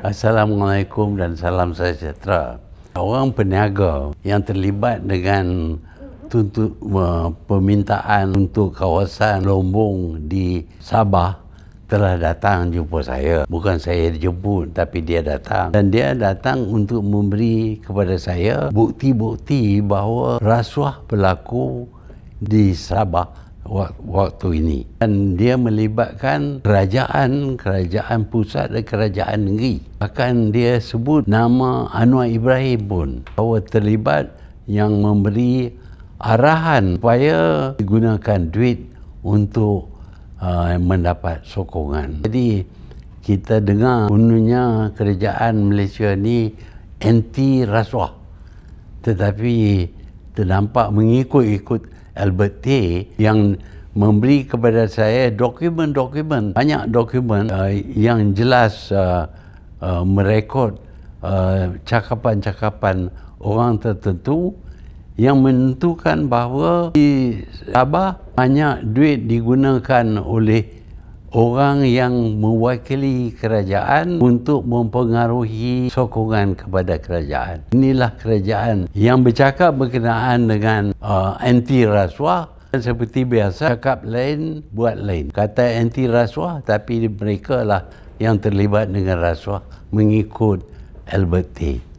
Assalamualaikum dan salam sejahtera. Orang peniaga yang terlibat dengan tuntut uh, permintaan untuk kawasan Lombong di Sabah telah datang jumpa saya. Bukan saya dijemput tapi dia datang. Dan dia datang untuk memberi kepada saya bukti-bukti bahawa rasuah berlaku di Sabah waktu ini. Dan dia melibatkan kerajaan kerajaan pusat dan kerajaan negeri. Bahkan dia sebut nama Anwar Ibrahim pun. Bahawa terlibat yang memberi arahan supaya digunakan duit untuk uh, mendapat sokongan. Jadi kita dengar unurnya kerajaan Malaysia ni anti rasuah. Tetapi ternampak mengikut-ikut Albert T yang memberi kepada saya dokumen-dokumen banyak dokumen uh, yang jelas uh, uh, merekod uh, cakapan-cakapan orang tertentu yang menentukan bahawa di Sabah banyak duit digunakan oleh orang yang mewakili kerajaan untuk mempengaruhi sokongan kepada kerajaan. Inilah kerajaan yang bercakap berkenaan dengan uh, anti rasuah seperti biasa cakap lain buat lain. Kata anti rasuah tapi mereka lah yang terlibat dengan rasuah mengikut Albert Tate.